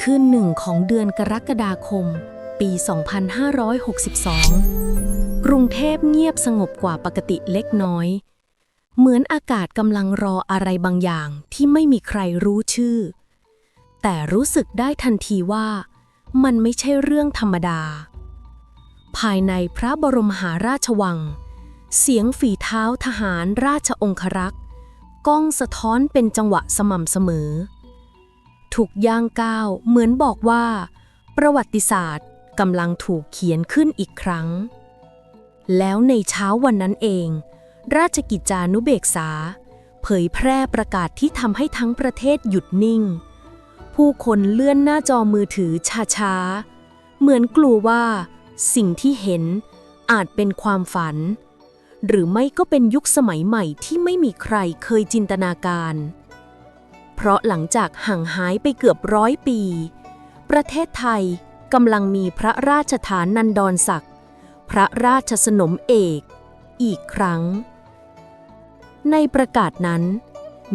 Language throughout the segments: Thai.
คืนหนึ่งของเดือนกรกฎาคม ปี 2562 กรุงเทพเงียบสงบกว่าปกติเล็กน้อย เหมือนอากาศกำลังรออะไรบางอย่างที่ไม่มีใครรู้ชื่อ แต่รู้สึกได้ทันทีว่ามันไม่ใช่เรื่องธรรมดา ภายในพระบรมหาราชวัง เสียงฝีเท้าทหารราชองครักษ์ก้องสะท้อนเป็นจังหวะสม่ำเสมอ ถูกย่างก้าวเหมือนบอกว่า ประวัติศาสตร์กำลังถูกเขียนขึ้นอีกครั้ง แล้วในเช้าวันนั้นเอง ราชกิจจานุเบกษา เผยแพร่ประกาศที่ทำให้ทั้งประเทศหยุดนิ่ง ผู้คนเลื่อนหน้าจอมือถือช้าๆ เหมือนกลัวว่า สิ่งที่เห็นอาจเป็นความฝัน หรือไม่ก็เป็นยุคสมัยใหม่ที่ไม่มีใครเคยจินตนาการ เพราะหลังจากห่างหายไปเกือบร้อยปี ประเทศไทยกำลังมีพระราชฐานนันดรศักดิ์พระราชสนมเอก อีกครั้ง ในประกาศนั้น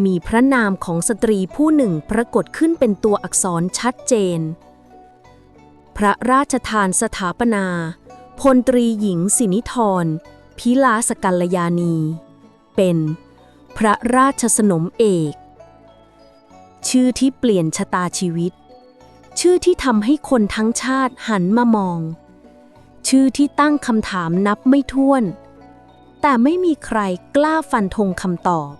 มีพระนามของสตรีผู้หนึ่งปรากฏขึ้นเป็นตัวอักษรชัดเจน พระราชทานสถาปนา พลตรีหญิงสินิธรพิลาสกัลยานี เป็น พระราชสนมเอก ชื่อที่เปลี่ยนชะตาชีวิต ชื่อที่ทำให้คนทั้งชาติหันมามอง ชื่อที่ตั้งคำถามนับไม่ถ้วน แต่ไม่มีใครกล้าฟันธงคำตอบ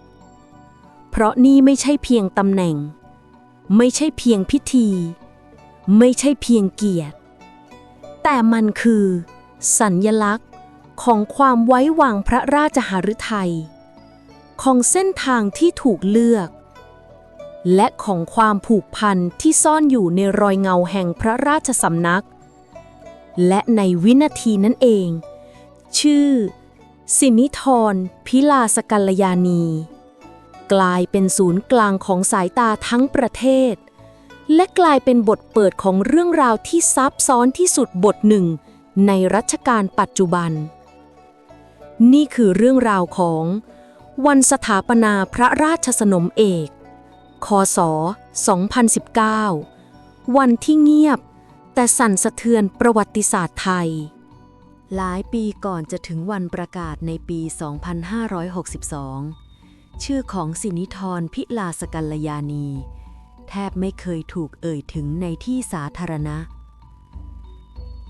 เพราะนี่ไม่ใช่เพียงตำแหน่ง ไม่ใช่เพียงพิธี ไม่ใช่เพียงเกียรติ แต่มันคือ สัญญลักษณ์ของความไว้วางพระราชหฤทัย ของเส้นทางที่ถูกเลือก และของความผูกพันที่ซ่อนอยู่ในรอยเงาแห่งพระราชสำนัก และในวินาทีนั้นเอง ชื่อ สินิธร พิลาสกัลยานี กลายเป็นศูนย์กลางของสายตาทั้งประเทศ และกลายเป็นบทเปิดของเรื่องราวที่ซับซ้อนที่สุดบทหนึ่ง ในรัชกาลปัจจุบัน นี่คือเรื่องราวของวันสถาปนาพระราชสนมเอก คศ 2019 วันที่เงียบ แต่สั่นสะเทือนประวัติศาสตร์ไทย หลายปีก่อนจะถึงวันประกาศในปี 2562 ชื่อของสินิธรพิลาสกัลยานี แทบไม่เคยถูกเอ่ยถึงในที่สาธารณะ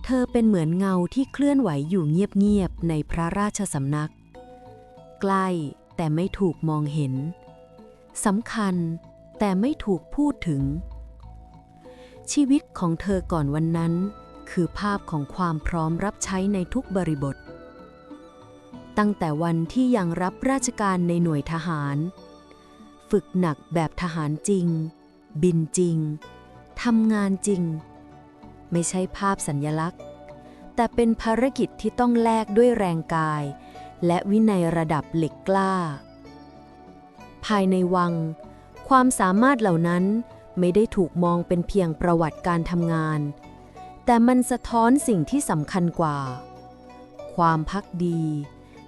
เธอเป็นเหมือนเงาที่เคลื่อนไหวอยู่เงียบๆในพระราชสำนัก ใกล้แต่ไม่ถูกมองเห็นสำคัญ แต่ไม่ถูกพูดถึง ชีวิตของเธอก่อนวันนั้น คือภาพของความพร้อมรับใช้ในทุกบริบท ตั้งแต่วันที่ยังรับราชการในหน่วยทหาร ฝึกหนักแบบทหารจริง บินจริงทำงานจริง ไม่ใช่ภาพสัญญลักษณ์ แต่เป็นภารกิจที่ต้องแลกด้วยแรงกาย และวินัยระดับเหล็กกล้า ภายในวัง ความสามารถเหล่านั้นไม่ได้ถูกมองเป็นเพียงประวัติการทำงาน แต่มันสะท้อนสิ่งที่สำคัญกว่า ความพักดี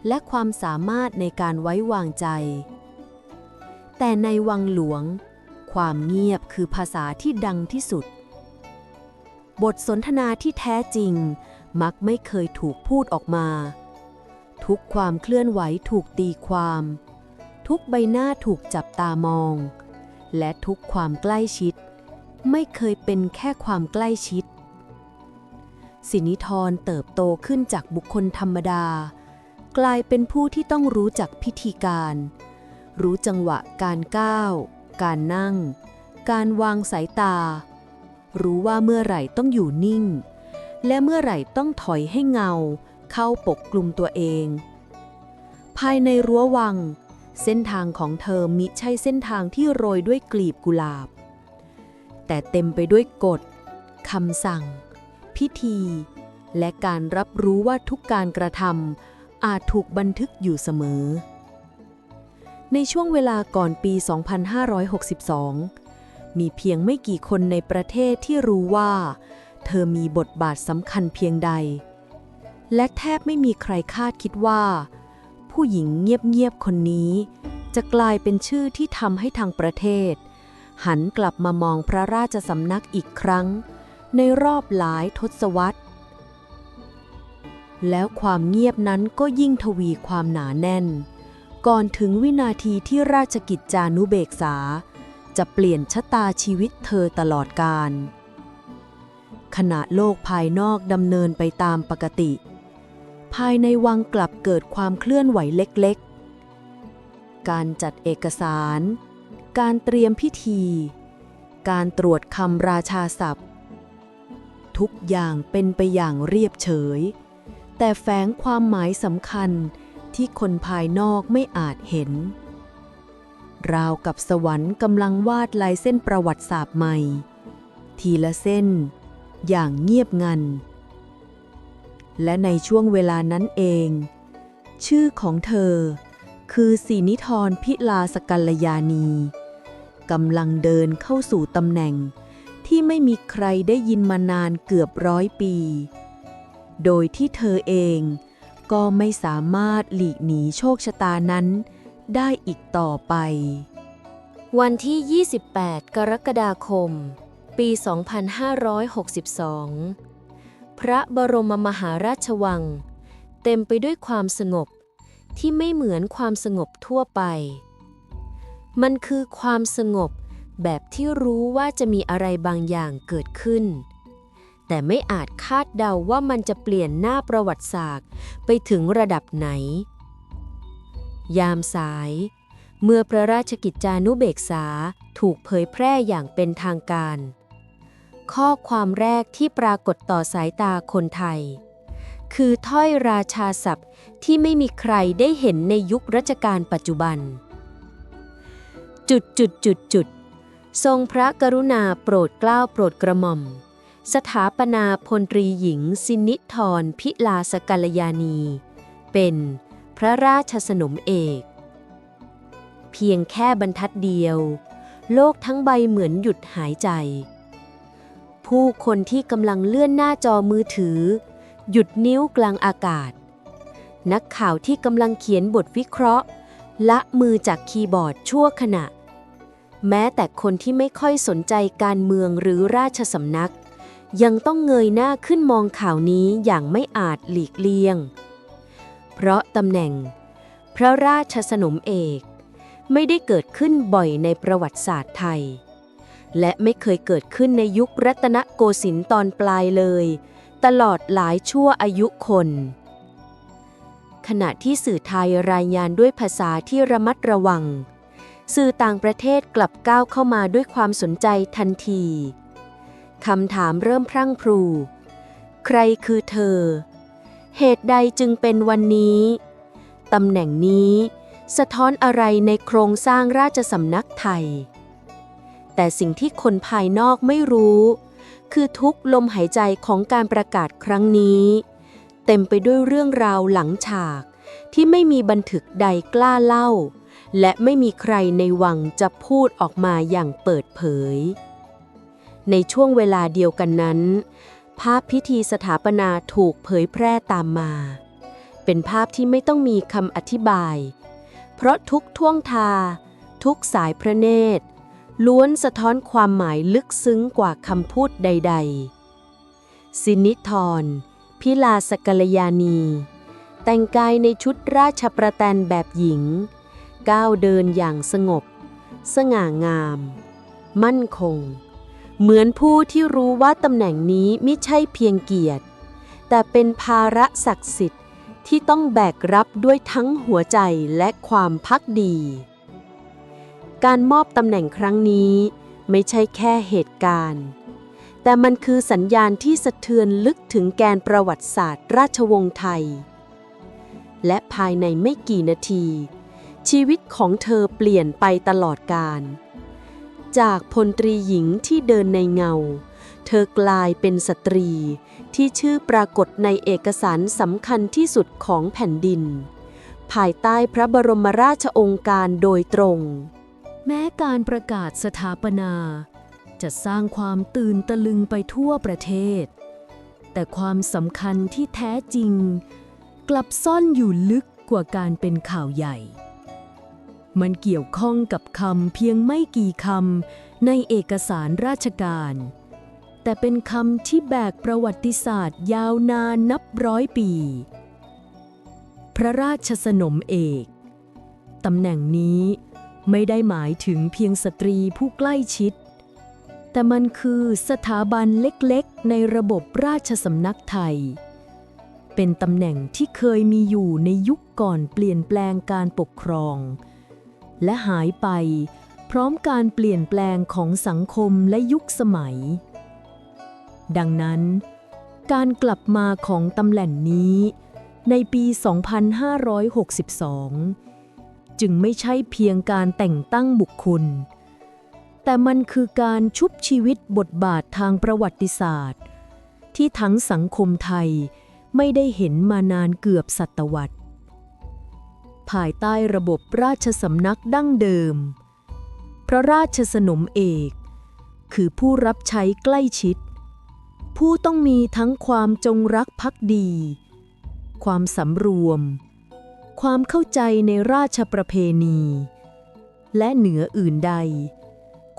และความสามารถในการไว้วางใจ แต่ในวังหลวง ความเงียบคือภาษาที่ดังที่สุด บทสนทนาที่แท้จริง มักไม่เคยถูกพูดออกมา ทุกความเคลื่อนไหวถูกตีความ ทุกใบหน้าถูกจับตามอง และทุกความใกล้ชิด ไม่เคยเป็นแค่ความใกล้ชิด สินิธรเติบโตขึ้นจากบุคคลธรรมดา กลายเป็นผู้ที่ต้องรู้จักพิธีการ รู้จังหวะการก้าว การนั่ง การวางสายตา รู้ว่าเมื่อไหร่ต้องอยู่นิ่ง และเมื่อไหร่ต้องถอยให้เงา เข้าปกกลุ่มตัวเอง ภายในรั้ววัง เส้นทางของเธอมิใช่เส้นทางที่โรยด้วยกลีบกุหลาบ แต่เต็มไปด้วยกฎคำสั่ง พิธี และการรับรู้ว่าทุกการกระทำอาจถูกบันทึกอยู่เสมอ ในช่วงเวลาก่อนปี 2562 มีเพียงไม่กี่คนในประเทศที่รู้ว่า เธอมีบทบาทสำคัญเพียงใด และแทบไม่มีใครคาดคิดว่า ผู้หญิงเงียบๆคนนี้ จะกลายเป็นชื่อที่ทำให้ทางประเทศ หันกลับมามองพระราชสำนักอีกครั้ง ในรอบหลายทศวรรษ แล้วความเงียบนั้นก็ยิ่งทวีความหนาแน่น ก่อนถึงวินาทีที่ราชกิจจานุเบกษา จะเปลี่ยนชะตาชีวิตเธอตลอดกาลขณะโลกภายนอกดำเนินไปตามปกติ ภายในวังกลับเกิดความเคลื่อนไหวเล็กๆ การจัดเอกสาร การเตรียมพิธี การตรวจคำราชาศัพท์ ทุกอย่างเป็นไปอย่างเรียบเฉย แต่แฝงความหมายสำคัญที่คนภายนอกไม่อาจเห็น ราวกับสวรรค์กำลังวาดลายเส้นประวัติศาสตร์ใหม่ ทีละเส้น อย่างเงียบงัน และในช่วงเวลานั้นเอง ชื่อของเธอ คือสีนิธรพิลาสกัลยานีกำลังเดินเข้าสู่ตำแหน่ง ที่ไม่มีใครได้ยินมานานเกือบร้อยปี โดยที่เธอเองก็ไม่สามารถหลีกหนีโชคชะตานั้น ได้อีกต่อไป วันที่ 28 กรกฎาคม ปี 2562 พระบรมมหาราชวัง เต็มไปด้วยความสงบที่ไม่เหมือนความสงบทั่วไป มันคือความสงบแบบที่รู้ว่าจะมีอะไรบางอย่างเกิดขึ้น แต่ไม่อาจคาดเดาว่ามันจะเปลี่ยนหน้าประวัติศาสตร์ไปถึงระดับไหน ยามสาย เมื่อพระราชกิจจานุเบกษาถูกเผยแพร่อย่างเป็นทางการ ข้อความแรกที่ปรากฏต่อสายตาคนไทย คือถ้อยราชาศัพท์ที่ไม่มีใครได้เห็นในยุครัชกาลปัจจุบัน จุดจุดจุดจุดทรงพระกรุณาโปรดเกล้าโปรดกระหม่อม สถาปนาพลตรีหญิงสินิธรพิลาสกัลยานี เป็นพระราชสนมเอก เพียงแค่บรรทัดเดียว โลกทั้งใบเหมือนหยุดหายใจ ผู้คนที่กำลังเลื่อนหน้าจอมือถือ หยุดนิ้วกลางอากาศ นักข่าวที่กำลังเขียนบทวิเคราะห์ ละมือจากคีย์บอร์ดชั่วขณะ แม้แต่คนที่ไม่ค่อยสนใจการเมืองหรือราชสำนัก ยังต้องเงยหน้าขึ้นมองข่าวนี้อย่างไม่อาจหลีกเลี่ยง เพราะตำแหน่ง พระราชสนมเอก ไม่ได้เกิดขึ้นบ่อยในประวัติศาสตร์ไทย และไม่เคยเกิดขึ้นในยุครัตนโกสินทร์ตอนปลายเลย ตลอดหลายชั่วอายุคน ขณะที่สื่อไทยรายงานด้วยภาษาที่ระมัดระวัง สื่อต่างประเทศกลับก้าวเข้ามาด้วยความสนใจทันทีคำถามเริ่มพรั่งพรู ใครคือเธอ เหตุใดจึงเป็นวันนี้ ตำแหน่งนี้ สะท้อนอะไรในโครงสร้างราชสำนักไทย แต่สิ่งที่คนภายนอกไม่รู้ คือทุกลมหายใจของการประกาศครั้งนี้ เต็มไปด้วยเรื่องราวหลังฉาก ที่ไม่มีบันทึกใดกล้าเล่า และไม่มีใครในวังจะพูดออกมาอย่างเปิดเผย ในช่วงเวลาเดียวกันนั้น ภาพพิธีสถาปนาถูกเผยแพร่ตามมา เป็นภาพที่ไม่ต้องมีคำอธิบาย เพราะทุกท่วงทา ทุกสายพระเนตร ล้วนสะท้อนความหมายลึกซึ้งกว่าคำพูดใด ๆ สินิธร พิลาสกัลยานี แต่งกายในชุดราชประแตนแบบหญิง ก้าวเดินอย่างสงบ สง่างาม มั่นคง เหมือนผู้ที่รู้ว่าตำแหน่งนี้ไม่ใช่เพียงเกียรติ แต่เป็นภาระศักดิ์สิทธิ์ที่ต้องแบกรับด้วยทั้งหัวใจและความพักดี การมอบตำแหน่งครั้งนี้ไม่ใช่แค่เหตุการณ์ แต่มันคือสัญญาณที่สะเทือนลึกถึงแกนประวัติศาสตร์ ราชวงศ์ไทย และภายในไม่กี่นาที ชีวิตของเธอเปลี่ยนไปตลอดกาลจากพลตรีหญิงที่เดินในเงา เธอกลายเป็นสตรีที่ชื่อปรากฏในเอกสารสำคัญที่สุดของแผ่นดิน ภายใต้พระบรมราชองค์การโดยตรง แม้การประกาศสถาปนา จะสร้างความตื่นตะลึงไปทั่วประเทศ แต่ความสำคัญที่แท้จริง กลับซ่อนอยู่ลึกกว่าการเป็นข่าวใหญ่ มันเกี่ยวข้องกับคำเพียงไม่กี่คำในเอกสารราชการ แต่เป็นคำที่แบกประวัติศาสตร์ยาวนานนับร้อยปี พระราชสนมเอก ตำแหน่งนี้ ไม่ได้หมายถึงเพียงสตรีผู้ใกล้ชิด แต่มันคือสถาบันเล็กๆ ในระบบราชสำนักไทย เป็นตำแหน่งที่เคยมีอยู่ในยุคก่อนเปลี่ยนแปลงการปกครอง และหายไปพร้อมการเปลี่ยนแปลงของสังคมและยุคสมัย ดังนั้น การกลับมาของตำแหน่งนี้ในปี 2562 จึงไม่ใช่เพียงการแต่งตั้งบุคคล แต่มันคือการชุบชีวิตบทบาททางประวัติศาสตร์ ที่ทั้งสังคมไทยไม่ได้เห็นมานานเกือบศตวรรษ ภายใต้ระบบราชสำนักดั้งเดิม พระราชสนมเอก คือผู้รับใช้ใกล้ชิด ผู้ต้องมีทั้งความจงรักภักดี ความสำรวม ความเข้าใจในราชประเพณี และเหนืออื่นใด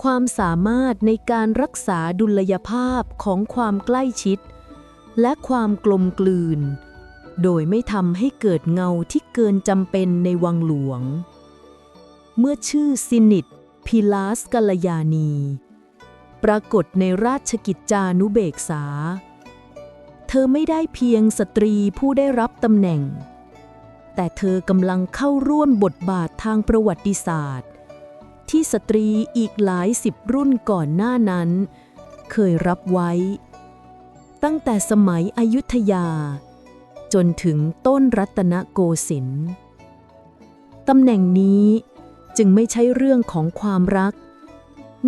ความสามารถในการรักษาดุลยภาพของความใกล้ชิด และความกลมกลืน โดยไม่ทำให้เกิดเงาที่เกินจำเป็นในวังหลวง เมื่อชื่อซินิตพิลาสกัลยานี ปรากฏในราชกิจจานุเบกษา เธอไม่ได้เพียงสตรีผู้ได้รับตำแหน่ง แต่เธอกำลังเข้าร่วมบทบาททางประวัติศาสตร์ ที่สตรีอีกหลายสิบรุ่นก่อนหน้านั้น เคยรับไว้ ตั้งแต่สมัยอยุธยา จนถึงต้นรัตนโกสินทร์ตำแหน่งนี้จึงไม่ใช่เรื่องของความรัก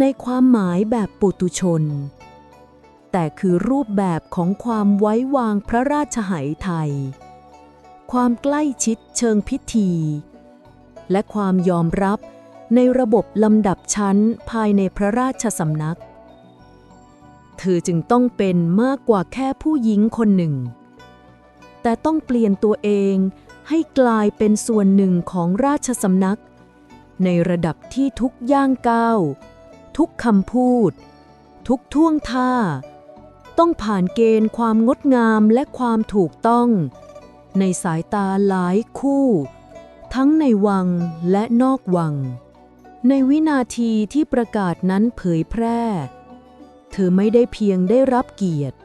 ในความหมายแบบปุตุชน แต่คือรูปแบบของความไว้วางพระราชไหยไทย ความใกล้ชิดเชิงพิธี และความยอมรับในระบบลำดับชั้นภายในพระราชสำนัก เธอจึงต้องเป็นมากกว่าแค่ผู้หญิงคนหนึ่ง แต่ต้องเปลี่ยนตัวเองให้กลายเป็นส่วนหนึ่งของราชสำนัก ในระดับที่ทุกย่างก้าว ทุกคำพูด ทุกท่วงท่า ต้องผ่านเกณฑ์ความงดงามและความถูกต้อง ในสายตาหลายคู่ ทั้งในวังและนอกวัง ในวินาทีที่ประกาศนั้นเผยแพร่ เธอไม่ได้เพียงได้รับเกียรติ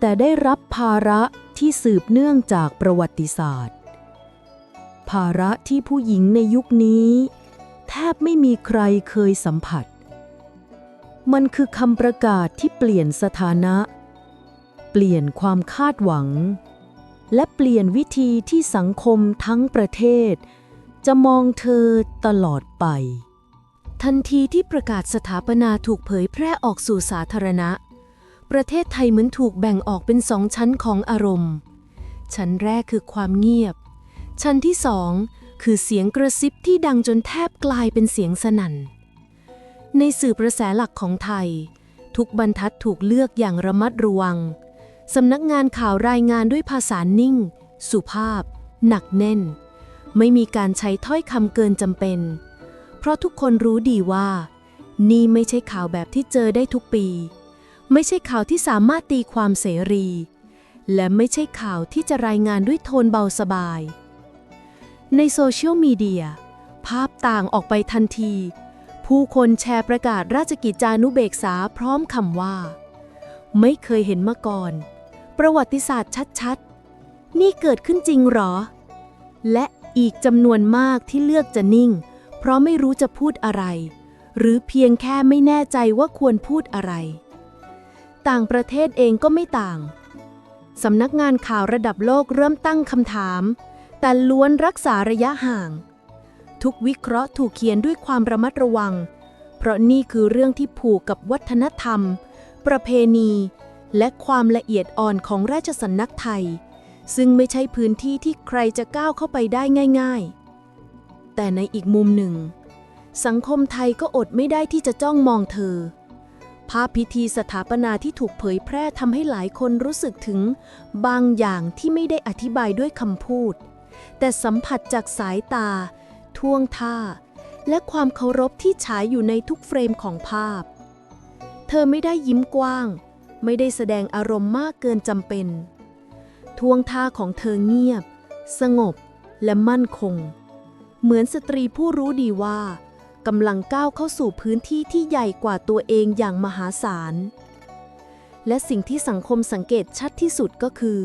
แต่ได้รับภาระที่สืบเนื่องจากประวัติศาสตร์ ภาระที่ผู้หญิงในยุคนี้ แทบไม่มีใครเคยสัมผัส มันคือคำประกาศที่เปลี่ยนสถานะ เปลี่ยนความคาดหวัง และเปลี่ยนวิธีที่สังคมทั้งประเทศ จะมองเธอตลอดไป ทันทีที่ประกาศสถาปนาถูกเผยแพร่ออกสู่สาธารณะ ประเทศไทยเหมือนถูกแบ่งออกเป็นสองชั้นของอารมณ์ ชั้นแรกคือความเงียบ ชั้นที่สองคือเสียงกระซิบที่ดังจนแทบกลายเป็นเสียงสนั่น ในสื่อกระแสหลักของไทย ทุกบรรทัดถูกเลือกอย่างระมัดระวัง สำนักงานข่าวรายงานด้วยภาษานิ่ง สุภาพ หนักแน่น ไม่มีการใช้ถ้อยคำเกินจำเป็น เพราะทุกคนรู้ดีว่า นี่ไม่ใช่ข่าวแบบที่เจอได้ทุกปี ไม่ใช่ข่าวที่สามารถตีความเสรี และไม่ใช่ข่าวที่จะรายงานด้วยโทนเบาสบาย ในโซเชียลมีเดียภาพต่างออกไปทันที ผู้คนแชร์ประกาศราชกิจจานุเบกษาพร้อมคำว่า ไม่เคยเห็นมาก่อน ประวัติศาสตร์ชัดๆ นี่เกิดขึ้นจริงหรอ และอีกจำนวนมากที่เลือกจะนิ่ง เพราะไม่รู้จะพูดอะไร หรือเพียงแค่ไม่แน่ใจว่าควรพูดอะไร ต่างประเทศเองก็ไม่ต่างสำนักงานข่าวระดับโลกเริ่มตั้งคำถาม แต่ล้วนรักษาระยะห่าง ทุกวิเคราะห์ถูกเขียนด้วยความระมัดระวัง เพราะนี่คือเรื่องที่ผูกกับวัฒนธรรม ประเพณี และความละเอียดอ่อนของราชสำนักไทย ซึ่งไม่ใช่พื้นที่ที่ใครจะก้าวเข้าไปได้ง่าย ๆ แต่ในอีกมุมหนึ่ง สังคมไทยก็อดไม่ได้ที่จะจ้องมองเธอ ภาพพิธีสถาปนาที่ถูกเผยแพร่ทำให้หลายคนรู้สึกถึง บางอย่างที่ไม่ได้อธิบายด้วยคำพูด แต่สัมผัสจากสายตา ท่วงท่า และความเคารพที่ฉายอยู่ในทุกเฟรมของภาพ เธอไม่ได้ยิ้มกว้าง ไม่ได้แสดงอารมณ์มากเกินจำเป็น ท่วงท่าของเธอเงียบ สงบและมั่นคง เหมือนสตรีผู้รู้ดีว่ากำลังก้าวเข้าสู่พื้นที่ที่ใหญ่กว่าตัวเองอย่างมหาศาล และสิ่งที่สังคมสังเกตชัดที่สุดก็คือ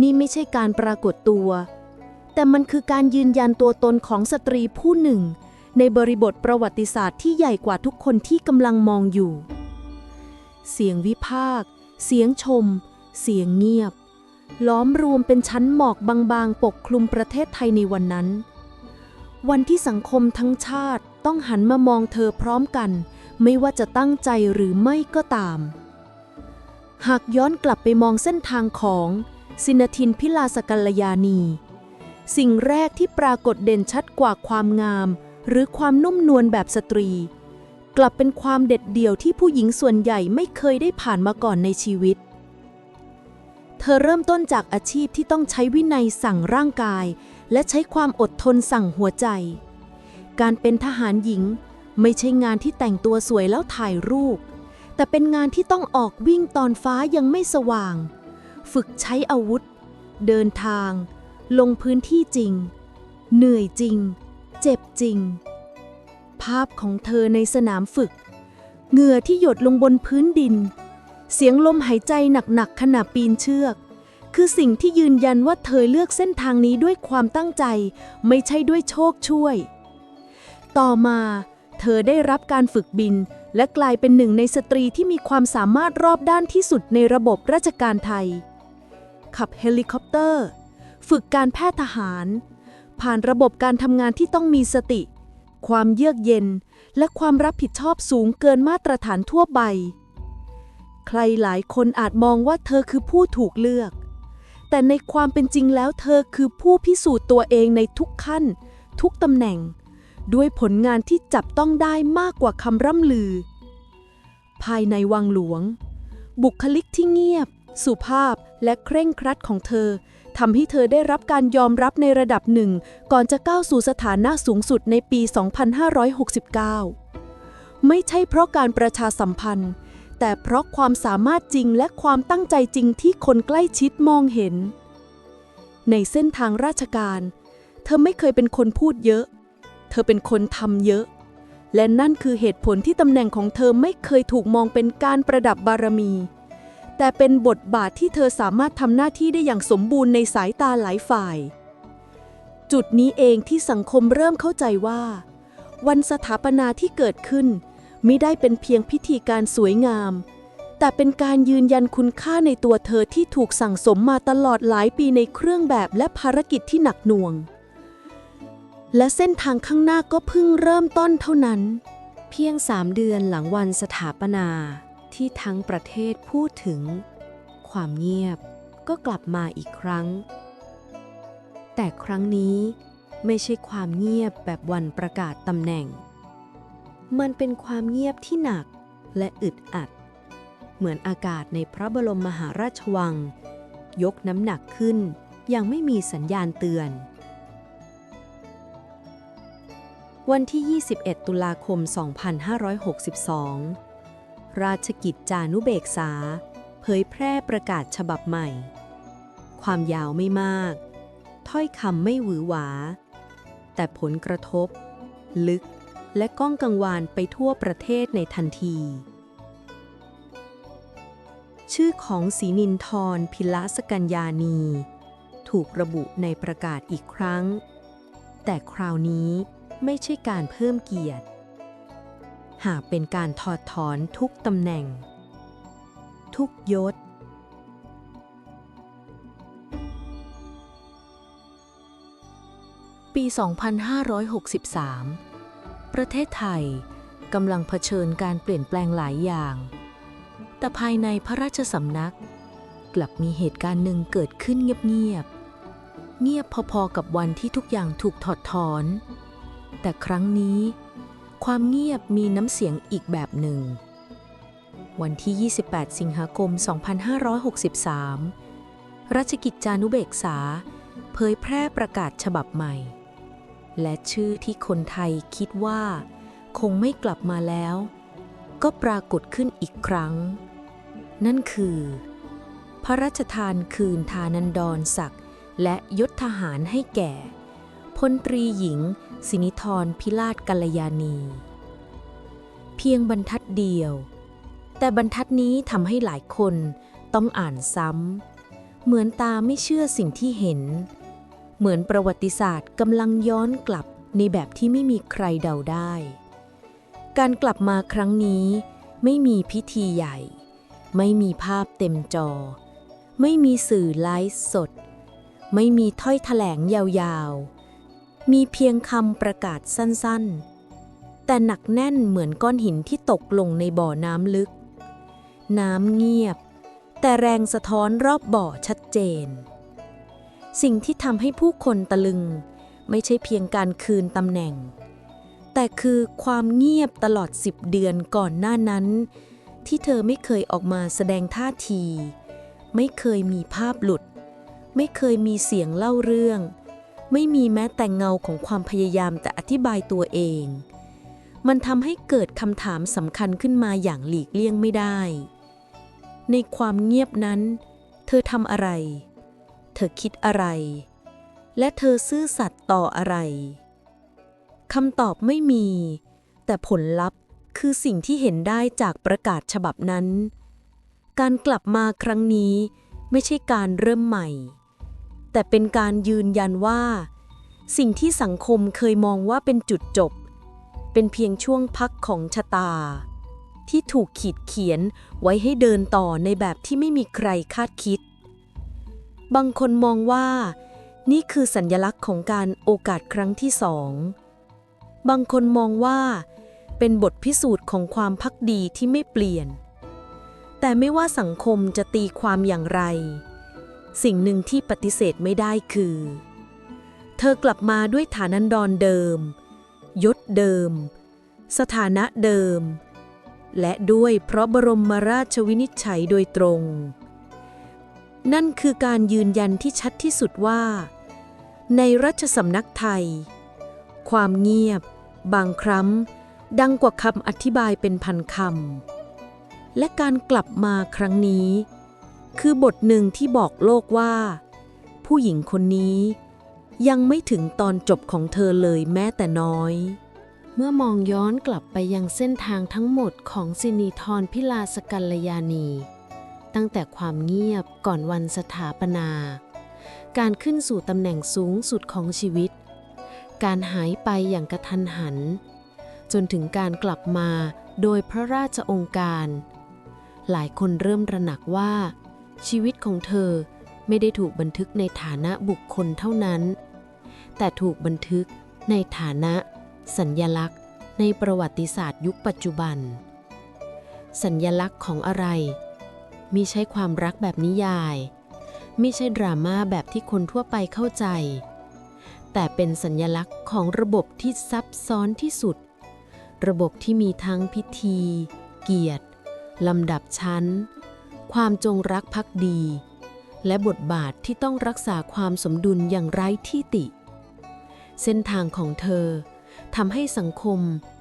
นี่ไม่ใช่การปรากฏตัว แต่มันคือการยืนยันตัวตนของสตรีผู้หนึ่ง ในบริบทประวัติศาสตร์ที่ใหญ่กว่าทุกคนที่กำลังมองอยู่ เสียงวิพากษ์ เสียงชม เสียงเงียบ ล้อมรวมเป็นชั้นหมอกบางๆ ปกคลุมประเทศไทยในวันนั้น วันที่สังคมทั้งชาติต้องหันมามองเธอพร้อมกัน ไม่ว่าจะตั้งใจหรือไม่ก็ตาม หากย้อนกลับไปมองเส้นทางของสินทินพิลาสกัลยานี สิ่งแรกที่ปรากฏเด่นชัดกว่าความงาม หรือความนุ่มนวลแบบสตรี กลับเป็นความเด็ดเดี่ยวที่ผู้หญิงส่วนใหญ่ไม่เคยได้ผ่านมาก่อนในชีวิต เธอเริ่มต้นจากอาชีพที่ต้องใช้วินัยสั่งร่างกาย และใช้ความอดทนสั่งหัวใจ การเป็นทหารหญิง ไม่ใช่งานที่แต่งตัวสวยแล้วถ่ายรูป แต่เป็นงานที่ต้องออกวิ่งตอนฟ้ายังไม่สว่าง ฝึกใช้อาวุธ เดินทาง ลงพื้นที่จริง เหนื่อยจริง เจ็บจริง ภาพของเธอในสนามฝึก เหงื่อที่หยดลงบนพื้นดิน เสียงลมหายใจหนักๆขณะปีนเชือก คือสิ่งที่ยืนยันว่าเธอเลือกเส้นทางนี้ด้วยความตั้งใจ ไม่ใช่ด้วยโชคช่วย ต่อมา เธอได้รับการฝึกบิน และกลายเป็นหนึ่งในสตรีที่มีความสามารถรอบด้านที่สุดในระบบราชการไทย ขับเฮลิคอปเตอร์ ฝึกการแพทย์ทหาร ผ่านระบบการทำงานที่ต้องมีสติ ความเยือกเย็น และความรับผิดชอบสูงเกินมาตรฐานทั่วไป ใครหลายคนอาจมองว่าเธอคือผู้ถูกเลือก แต่ในความเป็นจริงแล้วเธอคือผู้พิสูจน์ตัวเองในทุกขั้น ทุกตำแหน่ง ด้วยผลงานที่จับต้องได้มากกว่าคำร่ำลือ ภายในวังหลวง บุคลิกที่เงียบ สุภาพและเคร่งครัดของเธอ ทำให้เธอได้รับการยอมรับในระดับหนึ่ง ก่อนจะก้าวสู่สถานะสูงสุดในปี 2569 ไม่ใช่เพราะการประชาสัมพันธ์ แต่เพราะความสามารถจริงและความตั้งใจจริงที่คนใกล้ชิดมองเห็น ในเส้นทางราชการ เธอไม่เคยเป็นคนพูดเยอะ เธอเป็นคนทำเยอะ และนั่นคือเหตุผลที่ตำแหน่งของเธอไม่เคยถูกมองเป็นการประดับบารมี แต่เป็นบทบาทที่เธอสามารถทำหน้าที่ได้อย่างสมบูรณ์ในสายตาหลายฝ่าย จุดนี้เองที่สังคมเริ่มเข้าใจว่า วันสถาปนาที่เกิดขึ้นไม่ได้เป็นเพียงพิธีการสวยงาม แต่เป็นการยืนยันคุณค่าในตัวเธอที่ถูกสั่งสมมาตลอดหลายปีในเครื่องแบบและภารกิจที่หนักหน่วง และเส้นทางข้างหน้าก็เพิ่งเริ่มต้นเท่านั้น เพียงสามเดือนหลังวันสถาปนา ที่ทั้งประเทศพูดถึง ความเงียบก็กลับมาอีกครั้ง แต่ครั้งนี้ไม่ใช่ความเงียบแบบวันประกาศตำแหน่ง มันเป็นความเงียบที่หนักและอึดอัด เหมือนอากาศในพระบรมมหาราชวัง ยกน้ำหนักขึ้นอย่างไม่มีสัญญาณเตือน วันที่ 21 ตุลาคม 2562 ราชกิจจานุเบกษา เผยแพร่ประกาศฉบับใหม่ ความยาวไม่มาก ถ้อยคำไม่หวือหวา แต่ผลกระทบ ลึกและก้องกังวานไปทั่วประเทศในทันที ชื่อของศีนินทรพิลสกัญญานี ถูกระบุในประกาศอีกครั้ง แต่คราวนี้ไม่ใช่การเพิ่มเกียรติ หากเป็นการถอดถอนทุกตำแหน่ง ทุกยศ ปี 2563 ประเทศไทยกำลังเผชิญการเปลี่ยนแปลงหลายอย่าง แต่ภายในพระราชสำนัก กลับมีเหตุการณ์หนึ่งเกิดขึ้นเงียบๆ เงียบพอๆกับวันที่ทุกอย่างถูกถอดถอน แต่ครั้งนี้ ความเงียบมีน้ำเสียงอีกแบบหนึ่ง วันที่ 28 สิงหาคม 2563 รัชกิจจานุเบกษา เผยแพร่ประกาศฉบับใหม่ และชื่อที่คนไทยคิดว่า คงไม่กลับมาแล้ว ก็ปรากฏขึ้นอีกครั้ง นั่นคือ พระราชทานคืนทานันดรศักดิ์และยศทหารให้แก่ ลตรีหญิง สินิธรพิราชกัลยาณี เพียงบรรทัดเดียว แต่บรรทัดนี้ทำให้หลายคนต้องอ่านซ้ำ เหมือนตาไม่เชื่อสิ่งที่เห็น เหมือนประวัติศาสตร์กำลังย้อนกลับในแบบที่ไม่มีใครเดาได้ การกลับมาครั้งนี้ไม่มีพิธีใหญ่ ไม่มีภาพเต็มจอ ไม่มีสื่อไลฟ์สด ไม่มีถ้อยแถลงยาวๆ มีเพียงคำประกาศสั้นๆ แต่หนักแน่นเหมือนก้อนหินที่ตกลงในบ่อน้ำลึก น้ำเงียบ แต่แรงสะท้อนรอบบ่อชัดเจน สิ่งที่ทำให้ผู้คนตะลึง ไม่ใช่เพียงการคืนตำแหน่ง แต่คือความเงียบตลอดสิบเดือนก่อนหน้านั้น ที่เธอไม่เคยออกมาแสดงท่าที ไม่เคยมีภาพหลุด ไม่เคยมีเสียงเล่าเรื่อง ไม่มีแม้แต่เงาของความพยายามแต่อธิบายตัวเอง มันทำให้เกิดคำถามสำคัญขึ้นมาอย่างหลีกเลี่ยงไม่ได้ ในความเงียบนั้น เธอทำอะไร เธอคิดอะไร และเธอซื่อสัตย์ต่ออะไรคำตอบไม่มี แต่ผลลัพธ์คือสิ่งที่เห็นได้จากประกาศฉบับนั้น การกลับมาครั้งนี้ไม่ใช่การเริ่มใหม่ แต่เป็นการยืนยันว่า สิ่งที่สังคมเคยมองว่าเป็นจุดจบ เป็นเพียงช่วงพักของชะตา ที่ถูกขีดเขียนไว้ให้เดินต่อในแบบที่ไม่มีใครคาดคิด บางคนมองว่า นี่คือสัญญลักษณ์ของการโอกาสครั้งที่สอง บางคนมองว่า เป็นบทพิสูจน์ของความพักดีที่ไม่เปลี่ยน แต่ไม่ว่าสังคมจะตีความอย่างไร สิ่งหนึ่งที่ปฏิเสธไม่ได้คือ เธอกลับมาด้วยฐานันดรเดิม ยศเดิม สถานะเดิม และด้วยเพราะบรมราชวินิจฉัยโดยตรง นั่นคือการยืนยันที่ชัดที่สุดว่า ในรัชสำนักไทย ความเงียบ บางครั้งดังกว่าคำอธิบายเป็นพันคำและการกลับมาครั้งนี้ คือบทหนึ่งที่บอกโลกว่า ผู้หญิงคนนี้ยังไม่ถึงตอนจบของเธอเลยแม้แต่น้อย เมื่อมองย้อนกลับไปยังเส้นทางทั้งหมดของสินีธรพิลาสกัลยานี ตั้งแต่ความเงียบก่อนวันสถาปนา การขึ้นสู่ตำแหน่งสูงสุดของชีวิต การหายไปอย่างกระทันหัน จนถึงการกลับมาโดยพระราชองค์การ หลายคนเริ่มระหนักว่า ชีวิตของเธอไม่ได้ถูกบันทึกในฐานะบุคคลเท่านั้น แต่ถูกบันทึกในฐานะ สัญญลักษณ์ ในประวัติศาสตร์ยุคปัจจุบัน สัญญลักษณ์ของอะไรมิใช่ความรักแบบนิยายไม่ใช่ดราม่าแบบที่คนทั่วไปเข้าใจ แต่เป็นสัญญลักษณ์ของระบบที่ซับซ้อนที่สุด ระบบที่มีทั้งพิธี เกียรติลำดับชั้น ความจงรักภักดี และบทบาทที่ต้องรักษาความสมดุลอย่างไร้ที่ติ เส้นทางของเธอทำให้สังคม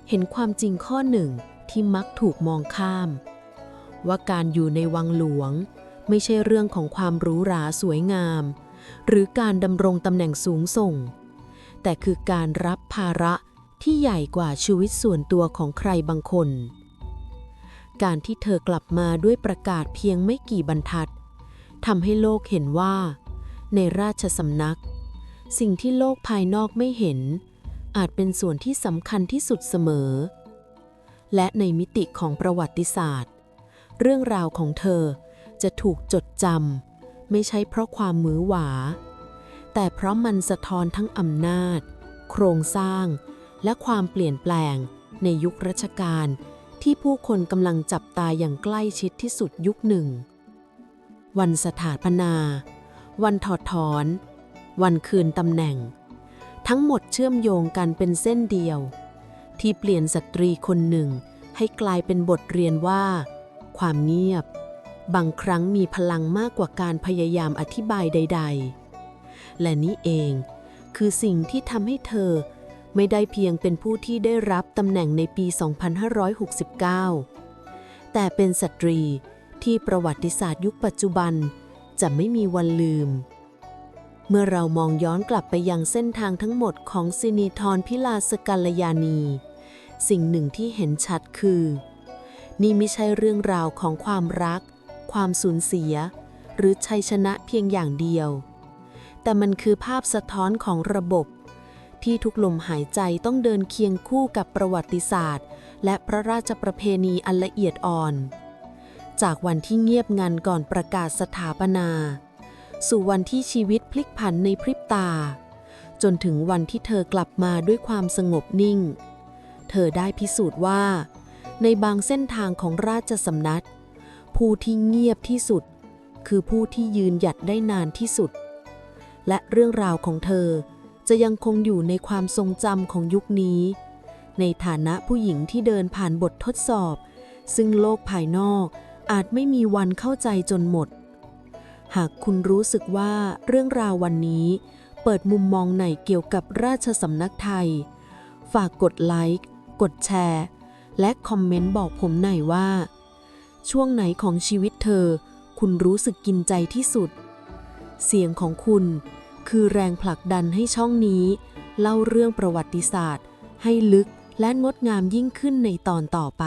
เห็นความจริงข้อหนึ่งที่มักถูกมองข้าม ว่าการอยู่ในวังหลวง ไม่ใช่เรื่องของความหรูหราสวยงาม หรือการดำรงตำแหน่งสูงส่ง แต่คือการรับภาระที่ใหญ่กว่าชีวิตส่วนตัวของใครบางคน การที่เธอกลับมาด้วยประกาศเพียงไม่กี่บรรทัดทำให้โลกเห็นว่า ในราชสำนัก สิ่งที่โลกภายนอกไม่เห็น อาจเป็นส่วนที่สำคัญที่สุดเสมอ และในมิติของประวัติศาสตร์ เรื่องราวของเธอจะถูกจดจำไม่ใช่เพราะความมือหวา แต่เพราะมันสะท้อนทั้งอำนาจ โครงสร้าง และความเปลี่ยนแปลงในยุครัชกาล ที่ผู้คนกำลังจับตาอย่างใกล้ชิดที่สุดยุคหนึ่ง วันสถาปนา วันถอดถอน วันคืนตำแหน่ง ทั้งหมดเชื่อมโยงกันเป็นเส้นเดียว ที่เปลี่ยนสตรีคนหนึ่งให้กลายเป็นบทเรียนว่า ความเงียบ บางครั้งมีพลังมากกว่าการพยายามอธิบายใด ๆ และนี่เองคือสิ่งที่ทำให้เธอ ไม่ได้เพียงเป็นผู้ที่ได้รับตำแหน่งในปี 2569 แต่เป็นสตรีที่ประวัติศาสตร์ยุคปัจจุบันจะไม่มีวันลืม เมื่อเรามองย้อนกลับไปยังเส้นทางทั้งหมดของซินีทรพิลาสกัลยานี สิ่งหนึ่งที่เห็นชัดคือ นี่ไม่ใช่เรื่องราวของความรัก ความสูญเสีย หรือชัยชนะเพียงอย่างเดียว แต่มันคือภาพสะท้อนของระบบ ที่ทุกลมหายใจต้องเดินเคียงคู่กับประวัติศาสตร์ และพระราชประเพณีอันละเอียดอ่อน จากวันที่เงียบงันก่อนประกาศสถาปนา สู่วันที่ชีวิตพลิกผันในพริบตา จนถึงวันที่เธอกลับมาด้วยความสงบนิ่ง เธอได้พิสูจน์ว่า ในบางเส้นทางของราชสำนัก ผู้ที่เงียบที่สุด คือผู้ที่ยืนหยัดได้นานที่สุด และเรื่องราวของเธอ จะยังคงอยู่ในความทรงจำของยุคนี้ ในฐานะผู้หญิงที่เดินผ่านบททดสอบ ซึ่งโลกภายนอกอาจไม่มีวันเข้าใจจนหมด หากคุณรู้สึกว่าเรื่องราววันนี้ เปิดมุมมองไหนเกี่ยวกับราชสำนักไทย ฝากกดไลค์กดแชร์ และคอมเมนต์บอกผมหน่อยว่า ช่วงไหนของชีวิตเธอ คุณรู้สึกกินใจที่สุด เสียงของคุณ คือแรงผลักดันให้ช่องนี้ เล่าเรื่องประวัติศาสตร์ ให้ลึกและงดงามยิ่งขึ้นในตอนต่อไป